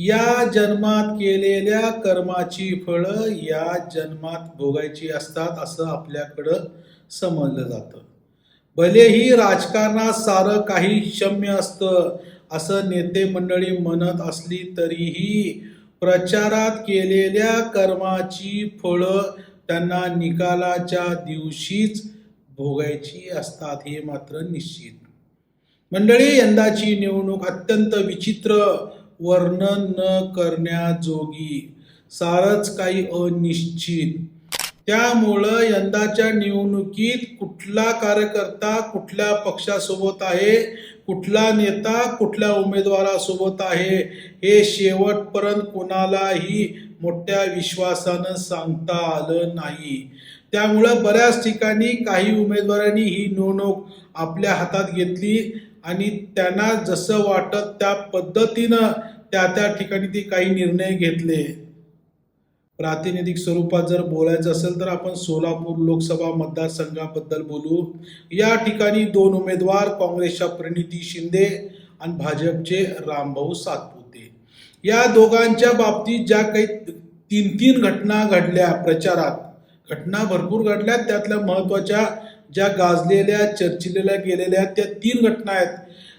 या जन्मात केलेल्या कर्माची फळं या जन्मात भोगायची असतात असं आपल्याकडं समजलं जातं. भलेही राजकारणात सारं काही क्षम्य असतं असं नेते मंडळी म्हणत असली तरीही प्रचारात केलेल्या कर्माची फळं त्यांना निकालाच्या दिवशीच भोगायची असतात हे मात्र निश्चित. मंडळी यंदाची निवडणूक अत्यंत विचित्र वर्णन न करण्याजोगी. सारच काही अनिश्चित. त्यामुळं यंदाच्या निवडणुकीत कुठला कार्यकर्ता कुठल्या पक्षासोबत आहे कुठला नेता कुठल्या उमेदवारासोबत आहे हे शेवटपर्यंत कोणालाही मोठ्या विश्वासानं सांगता आलं नाही. त्यामुळं बऱ्याच ठिकाणी काही उमेदवारांनी ही निवडणूक आपल्या हातात घेतली आणि त्यांना जसं वाटत त्या पद्धतीनं त्या त्या ठिकाणी ती काही निर्णय घेतले. प्रातिनिधिक स्वरूपात जर बोलायचं असेल तर आपण सोलापूर लोकसभा मतदारसंघाबद्दल बोलू. या ठिकाणी दोन उमेदवार काँग्रेसच्या प्रणिती शिंदे आणि भाजपचे रामभाऊ सातपुते. या दोघांच्या बाबतीत ज्या काही तीन तीन घटना घडल्या प्रचारात घटना भरपूर घडल्या. त्यातल्या महत्त्वाच्या ज्या गाजलेल्या चर्चिलेल्या गेलेल्या त्या तीन घटना आहेत.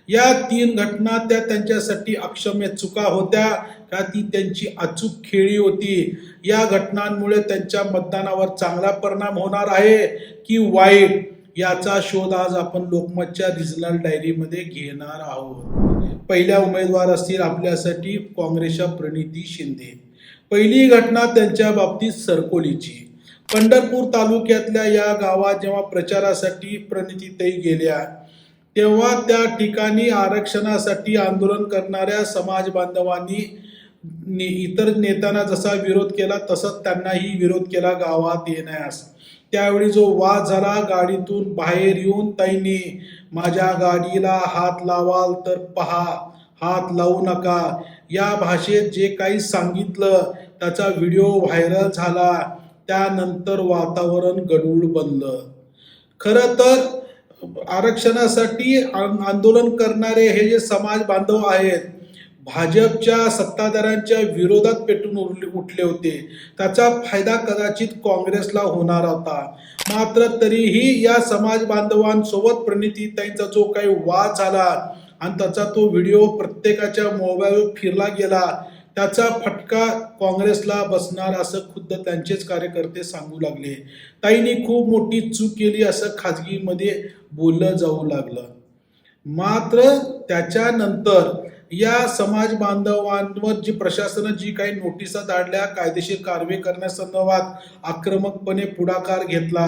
या तीन घटना त्या त्यांच्यासाठी अक्षम्य चुका होत्या का ती त्यांची अचूक खेळी होती. या घटनांमुळे त्यांच्या मतदानावर चांगला परिणाम होणार आहे की वाईट याचा शोध आज आपण लोकमतच्या रिजनल डायरीमध्ये घेणार आहोत. पहिल्या उमेदवार असतील आपल्यासाठी काँग्रेसच्या प्रणिती शिंदे. पहिली घटना त्यांच्या बाबतीत सरकोलीची. पंढरपूर तालुक्यातल्या या गावात जेव्हा प्रचारासाठी प्रणितीताई गेल्या तेव्हा त्या ठिकाणी आरक्षणासाठी आंदोलन करणाऱ्या समाज बांधवांनी ने इतर नेत्यांना जसा विरोध केला तसंच त्यांनाही विरोध केला गावात येण्यास. त्यावेळी जो वाद झाला गाडीतून बाहेर येऊन ताईंनी माझ्या गाडीला हात लावाल तर पहा हात लावू नका. या भाषेत जे काही सांगितलं त्याचा व्हिडिओ व्हायरल झाला. त्यानंतर वातावरण गडूळ बनलं. खरं तर आरक्षणासाठी आंदोलन करणारे हे जे समाज बांधव आहेत भाजपच्या सत्ताधाऱ्यांच्या विरोधात पेटून उरले- उठले होते. त्याचा फायदा कदाचित काँग्रेसला होणार होता. मात्र तरीही या समाज बांधवांसोबत प्रणितीताईंचा जो काही वाद झाला आणि त्याचा तो व्हिडिओ प्रत्येकाच्या मोबाईलवर फिरला गेला त्याचा फटका काँग्रेसला बसणार असं खुद्द त्यांचेच कार्यकर्ते सांगू लागले. ताईंनी खूप मोठी चूक केली असं खाजगीमध्ये बोललं जाऊ लागलं. मात्र त्याच्यानंतर या समाज बांधवांवर जी प्रशासनानं जी काही नोटिसा धाडल्या कायदेशीर कारवाई करण्यासंदर्भात आक्रमकपणे पुढाकार घेतला.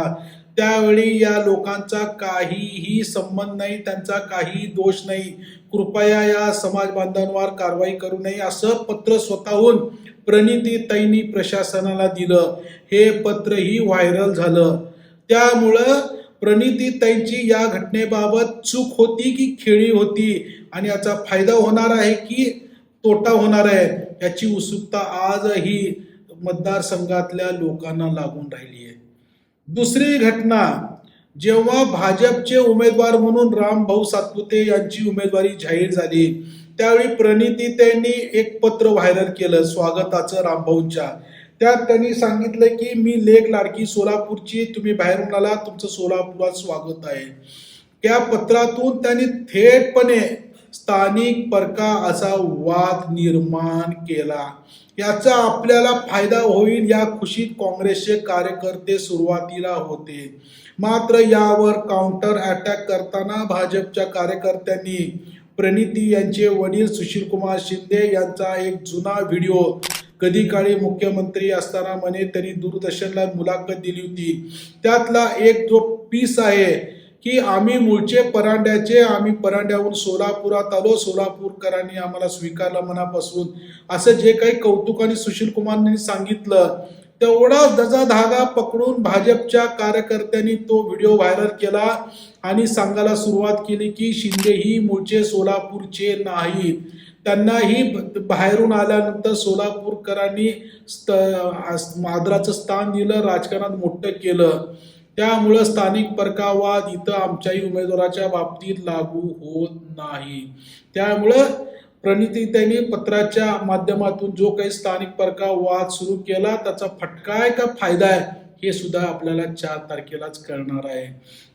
त्यावेळी या लोकांचा काहीही संबंध नाही त्यांचा काही दोष नाही. कृपया या समाज बांधवांवर कारवाई करू नये असं पत्र स्वतःहून प्रणितीताईंनी प्रशासनाला दिलं. हे पत्रही व्हायरल झालं. त्यामुळं प्रणितीताईंची या घटनेबाबत चूक होती की खेळी होती? आणि याचा फायदा होणार आहे की तोटा होणार आहे? याची उत्सुकता आजही मतदारसंघातल्या लोकांना लागून राहिली आहे. दुसरी घटना जेव्हा भाजपचे उमेदवार म्हणून रामभाऊ सातपुते यांची उमेदवारी जाहीर झाली त्यावेळी प्रणिती त्यांनी एक पत्र व्हायरल केलं स्वागताचं रामभाऊंच्या. त्यात त्यांनी सांगितलं की मी लेख लाडकी सोलापूरची तुम्ही बाहेरून आला तुमचं सोलापुरात स्वागत आहे. त्या पत्रातून त्यांनी थेटपणे स्थानिक परका असा वाद निर्माण केला. याचा आपल्याला फायदा होईल या खुशीत काँग्रेसचे कार्यकर्ते सुरुवातीला होते. मात्र यावर काउंटर अटॅक करताना भाजपच्या कार्यकर्त्यांनी प्रणिती यांचे वडील सुशीलकुमार शिंदे यांचा एक जुना व्हिडिओ. कधी काळी मुख्यमंत्री असताना म्हणे त्यांनी दूरदर्शनला मुलाखत दिली होती. त्यातला एक जो पीस आहे की आम्ही मूळचे परांड्याचे आम्ही परांड्याहून सोलापुरात आलो. सोलापूरकरांनी आम्हाला स्वीकारलं मनापासून. असं जे काही कौतुकाने सुशील कुमारने सांगितलं तेवढा दजा धागा पकडून भाजपच्या कार्यकर्त्यांनी तो व्हिडिओ व्हायरल केला आणि सांगायला सुरुवात केली की शिंदे ही मूळचे सोलापूरचे नाहीत त्यांनाही बाहेरून आल्यानंतर सोलापूरकरांनी स्त आदराचं स्थान दिलं राजकारणात मोठं केलं. त्यामुळं स्थानिक परकावाद इथं आमच्याही उमेदवाराच्या बाबतीत लागू होत नाही. त्यामुळं प्रणितीताईंनी पत्राच्या माध्यमातून जो काही स्थानिक परका वाद सुरू केला त्याचा फटका आहे का फायदा आहे हे सुद्धा आपल्याला चार तारखेलाच कळणार आहे.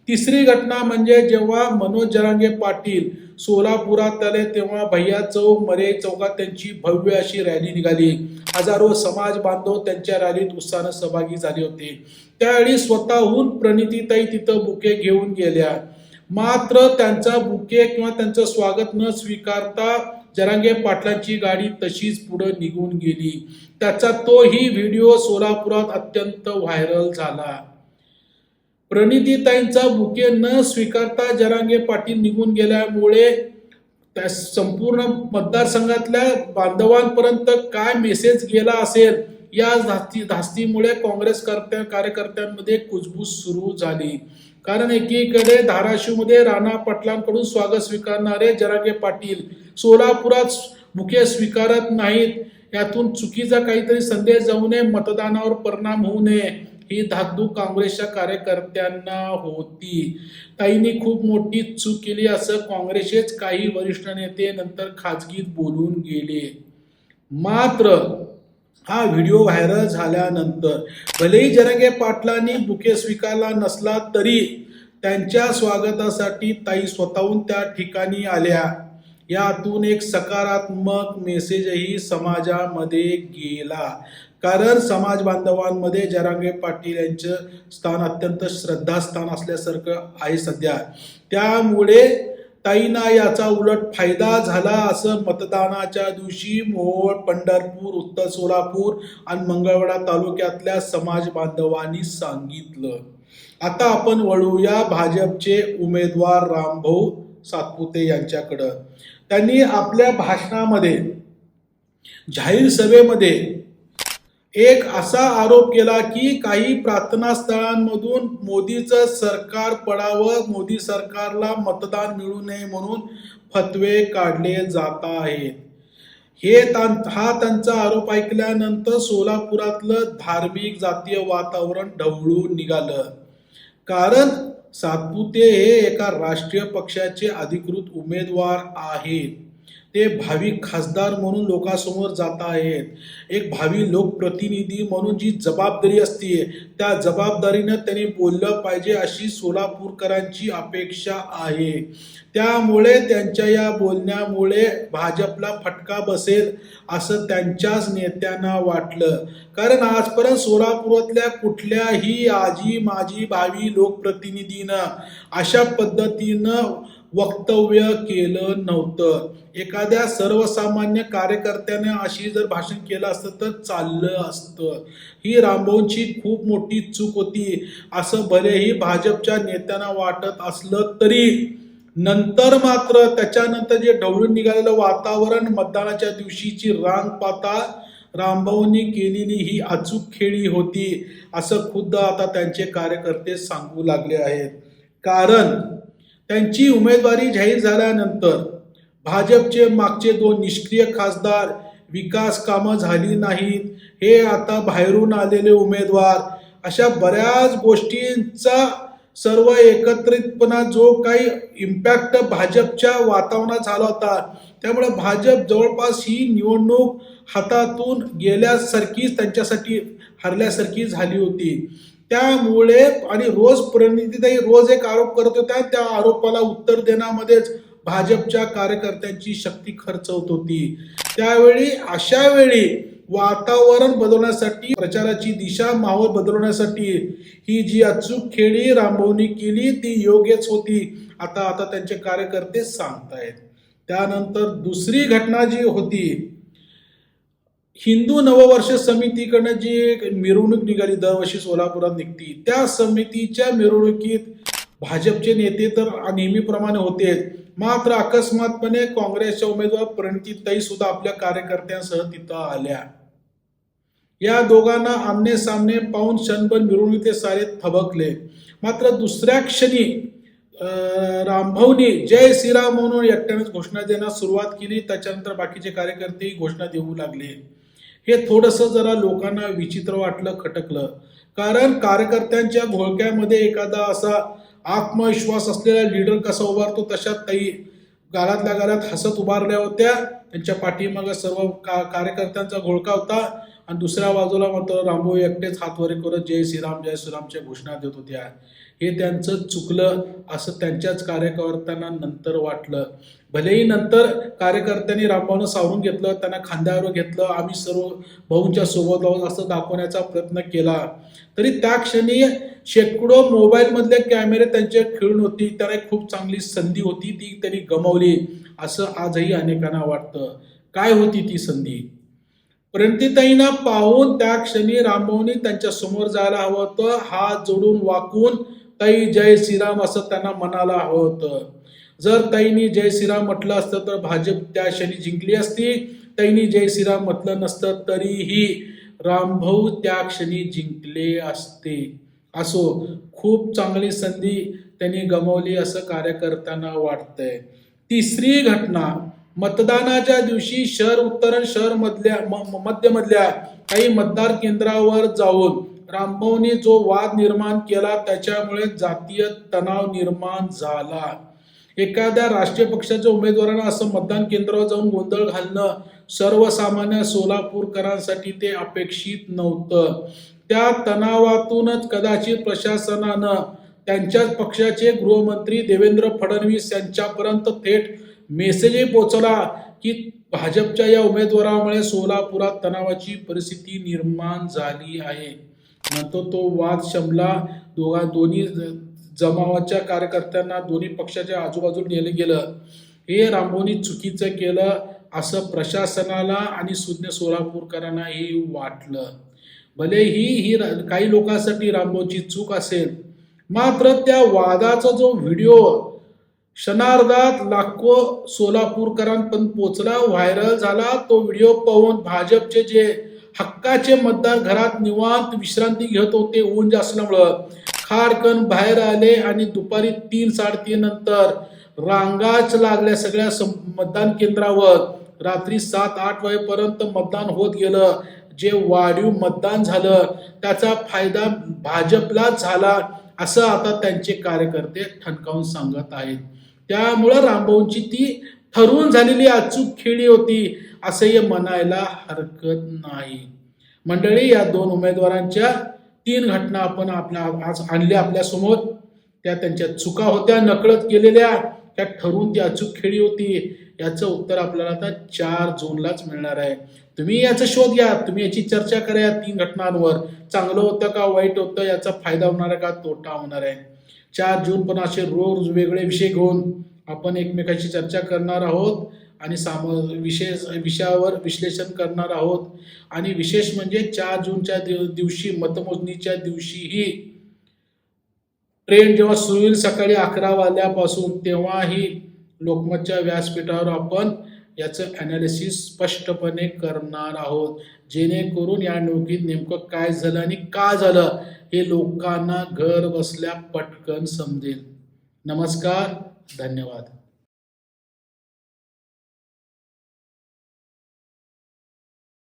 तिसरी घटना म्हणजे जेव्हा मनोज जरांगे पाटील सोलापुरात आले तेव्हा भैया चौक मरे चौकात त्यांची भव्य अशी रॅली निघाली. हजारो समाज बांधव त्यांच्या रॅलीत उत्साहानं सहभागी झाले होते. त्यावेळी स्वतःहून प्रणितीताई तिथं बुके घेऊन गेल्या. मात्र त्यांचा बुके किंवा त्यांचं स्वागत न स्वीकारता जरांगे पाटलांची गाडी तशीच पुढे निघून गेली. त्याचा तोही व्हिडिओ सोलापुरात अत्यंत व्हायरल झाला. प्रणितीताईंचा बुके न स्वीकारता जरांगे पाटील निघून गेल्यामुळे त्या संपूर्ण मतदारसंघातल्या बांधवांपर्यंत काय मेसेज गेला असेल या धास्ती धास्तीमुळे काँग्रेस कर्त्या कार्यकर्त्यांमध्ये कुजबूज सुरू झाली. कारण एकीकडे धाराशिवमध्ये राणा पाटलांकडून स्वागत स्वीकारणारे जरांगे पाटील सोलापुरात बुके स्वीकारत नाहीत. यातून चुकीचा काहीतरी संदेश जाऊ नये मतदानावर परिणाम होऊ नये ही धाकधूक काँग्रेसच्या कार्यकर्त्यांना होती. ताईंनी खूप मोठी चूक केली असं काँग्रेसचेच काही वरिष्ठ नेते नंतर खाजगीत बोलून गेले. मात्र हा व्हिडिओ व्हायरल झाल्यानंतर भलेही जरंगे पाटलांनी बुके स्वीकारला नसला तरी त्यांच्या स्वागतासाठी ताई स्वतःहून त्या ठिकाणी आल्या. यातून एक सकारात्मक मेसेजही समाजामध्ये गेला. कारण समाज बांधवांमध्ये जरांगे पाटील यांचं स्थान अत्यंत श्रद्धास्थान असल्यासारखं आहे सध्या. त्यामुळे ताईना याचा उलट फायदा झाला असं मतदानाच्या दिवशी मोहोळ पंढरपूर उत्तर सोलापूर आणि मंगळवाडा तालुक्यातल्या समाज बांधवांनी सांगितलं. आता आपण वळूया भाजपचे उमेदवार रामभाऊ सातपुते यांच्याकडं. त्यांनी आपल्या भाषणामध्ये जाहीर सभेमध्ये एक असा आरोप केला की काही प्रार्थना स्थळांमधून मोदीचं सरकार पडावं मोदी सरकारला मतदान मिळू नये म्हणून फतवे काढले जात आहेत. हे तां- हा त्यांचा आरोप ऐकल्यानंतर सोलापुरातलं धार्मिक जातीय वातावरण ढवळून निघालं. कारण सातपुते हे एका राष्ट्रीय पक्षाचे अधिकृत उमेदवार आहेत. ते भावी खासदार म्हणून लोकांसमोर जात आहेत. एक भावी लोकप्रतिनिधी म्हणून जी जबाबदारी असते त्या जबाबदारीनं त्यांनी बोललं पाहिजे अशी सोलापूरकरांची अपेक्षा आहे. त्यामुळे त्यांच्या या बोलण्यामुळे भाजपला फटका बसेल असं त्यांच्याच नेत्यांना वाटलं. कारण आजपर्यंत सोलापुरातल्या कुठल्याही आजी माजी भावी लोकप्रतिनिधीनं अशा पद्धतीनं वक्तव्य केलं नव्हतं. एखाद्या सर्वसामान्य कार्यकर्त्याने अशी जर भाषण केलं असतं तर चाललं असतं. ही रामभाऊंची खूप मोठी चूक होती. असं भलेही भाजपच्या नेत्यांना वाटत असलं तरी नंतर मात्र त्याच्यानंतर जे ढवळून निघालेलं वातावरण मतदानाच्या दिवशीची रांग पाता रामभाऊंनी केलेली ही अचूक खेळी होती. असं खुद्द आता त्यांचे कार्यकर्ते सांगू लागले आहेत. कारण त्यांची उमेदवारी जाहीर झाल्यानंतर भाजपचे मागचे दोन निष्क्रिय खासदार विकास कामं झाली नाहीत. हे आता बाहेरून आलेले उमेदवार अशा बऱ्याच गोष्टींचा सर्व एकत्रितपणा जो काही इम्पॅक्ट भाजपच्या वातावरणात झाला होता त्यामुळे भाजप जवळपास ही निवडणूक हातातून गेल्यासारखीच त्यांच्यासाठी हरल्यासारखी झाली होती. त्यामुळे आणि रोज प्रणितीताई रोज एक आरोप करत होत्या त्या आरोपाला उत्तर देण्यामध्येच भाजपच्या कार्यकर्त्यांची शक्ती खर्च होत. होती त्यावेळी अशा वेळी वातावरण बदलण्यासाठी प्रचाराची दिशा माहोल बदलवण्यासाठी ही जी अचूक खेळी रामभाऊनी केली ती योग्यच होती आता आता त्यांचे कार्यकर्ते सांगतायत. त्यानंतर दुसरी घटना जी होती हिंदू नववर्ष समितीकडनं जी एक मिरवणूक निघाली दरवर्षी सोलापुरात निघती त्या समितीच्या मिरवणुकीत भाजपचे नेते तर नेहमीप्रमाणे होते. मात्र अकस्मातपणे काँग्रेसच्या उमेदवार प्रणितीताई सुद्धा आपल्या कार्यकर्त्यांसह तिथं आल्या. या दोघांना आमने सामने पाहून क्षणभर मिरवणुकीत सारे थबकले. मात्र दुसऱ्या क्षणी अं, रामभाऊनी जय श्रीराम म्हणून एकट्यानेच घोषणा देण्यास सुरुवात केली. त्याच्यानंतर बाकीचे कार्यकर्तेही घोषणा देऊ लागले. हे थोडंसं जरा लोकांना विचित्र वाटलं खटकलं. कारण कार्यकर्त्यांच्या घोळक्यामध्ये एखादा असा आत्मविश्वास असलेला लीडर कसा उभारतो तशात ताई गालातल्या गालात हसत उभारल्या होत्या. त्यांच्या पाठीमागं सर्व का कार्यकर्त्यांचा घोळका होता. आणि दुसऱ्या बाजूला मात्र रामभाऊ एकटेच हातवरे करत जय श्रीराम जय श्रीरामच्या घोषणा देत होत्या. हे त्यांचं चुकलं असं त्यांच्याच कार्यकर्त्यांना नंतर वाटलं. भलेही नंतर कार्यकर्त्यांनी रामभाऊनं सावरून घेतलं त्यांना खांद्यावर घेतलं आम्ही सर्व भाऊंच्या सोबत आहोत असं दाखवण्याचा प्रयत्न केला. तरी त्या क्षणी शेकडो मोबाईलमधले कॅमेरे त्यांचे खेळून होती त्यांना एक खूप चांगली संधी होती ती त्यांनी गमावली असं आजही अनेकांना वाटतं. काय होती ती संधी? प्रणतीताईंना पाहून त्या क्षणी रामभाऊनी त्यांच्यासमोर जायला हवं होतं हात जोडून वाकून ताई जय श्रीराम असं त्यांना म्हणाला हवं होतं. जर ताईंनी जय श्रीराम म्हटलं असतं तर भाजप त्या क्षणी जिंकली असती. ताईंनी जय श्रीराम म्हटलं नसतं तरीही रामभाऊ त्या क्षणी जिंकले असते. असो खूप चांगली संधी त्यांनी गमावली असं कार्यकर्त्यांना वाटतंय. तिसरी घटना मतदानाच्या दिवशी शहर उत्तरण शहर मधल्या म- मध्यमधल्या काही मतदार केंद्रावर जाऊन रामभाऊने जो वाद निर्माण केला त्याच्यामुळे जातीय तणाव निर्माण झाला. एखाद्या राष्ट्रीय पक्षाच्या उमेदवारांना असं मतदान केंद्रावर जाऊन गोंधळ घालणं सर्वसामान्य सोलापूरकरांसाठी ते अपेक्षित नव्हतं. त्या तणावातूनच कदाचित प्रशासनानं त्यांच्याच पक्षाचे गृहमंत्री देवेंद्र फडणवीस यांच्यापर्यंत थेट मेसेजही पोचला की भाजपच्या या उमेदवारामुळे सोलापुरात तणावाची परिस्थिती निर्माण झाली आहे. नंतर तो वाद शमला दोघा दोन्ही जमावाच्या कार्यकर्त्यांना दोन्ही पक्षाच्या आजूबाजूला नेलं गेलं. हे रामभाऊनी चुकीचं केलं असं प्रशासनाला आणि सुज्ञ सोलापूरकरांनाही वाटलं. भले ही ही काही लोकांसाठी रामभाऊची चूक असेल मात्र त्या वादाचा जो व्हिडिओ क्षणार्धात लाखो सोलापूरकरांपर्यंत पोचला व्हायरल झाला तो व्हिडिओ पाहून भाजपचे जे हक्काचे मतदार घरात निवांत विश्रांती घेत होते ऊन असल्यामुळं खारकन बाहेर आले आणि दुपारी तीन साडेतीन नंतर रांगाच लागल्या सगळ्या सम- मतदान केंद्रावर. रात्री सात आठ वाजेपर्यंत मतदान होत गेलं. जे वाढीव मतदान झालं त्याचा फायदा भाजपलाच झाला असं आता त्यांचे कार्यकर्ते ठणकावून सांगत आहेत. त्यामुळं रामभाऊंची ती ठरवून झालेली अचूक खेळी होती. असंही म्हणायला हरकत नाही. मंडळी या दोन उमेदवारांच्या तीन घटना आपण आपल्या आज आणल्या आपल्यासमोर त्या त्यांच्या चुका होत्या नकळत केलेल्या. त्या ठरवून ती अचूक खेळी होती. याचं उत्तर आपल्याला आता चार जूनलाच मिळणार आहे. तुम्ही याचा शोध घ्या. तुम्ही याची चर्चा करा या तीन घटनांवर. चांगलं होतं का वाईट होतं? याचा फायदा होणार आहे का? तोटा होणार आहे. चार जून पण असे रोज वेगळे विषय घेऊन आपण एकमेकाशी चर्चा करणार आहोत. आणि साम विशेष विषयावर विश्लेषण करणार आहोत. आणि विशेष म्हणजे चार जूनच्या दिव दिवशी मतमोजणीच्या दिवशीही. ट्रेन जेव्हा सुरू होईल सकाळी अकरा वाजल्यापासून तेव्हाही लोकमतच्या व्यासपीठावर आपण याचं अनालिसिस स्पष्टपणे करणार आहोत. जेणेकरून या निवडणुकीत नेमकं काय झालं आणि का झालं हे लोकांना घर बसल्या पटकन समजेल. नमस्कार धन्यवाद.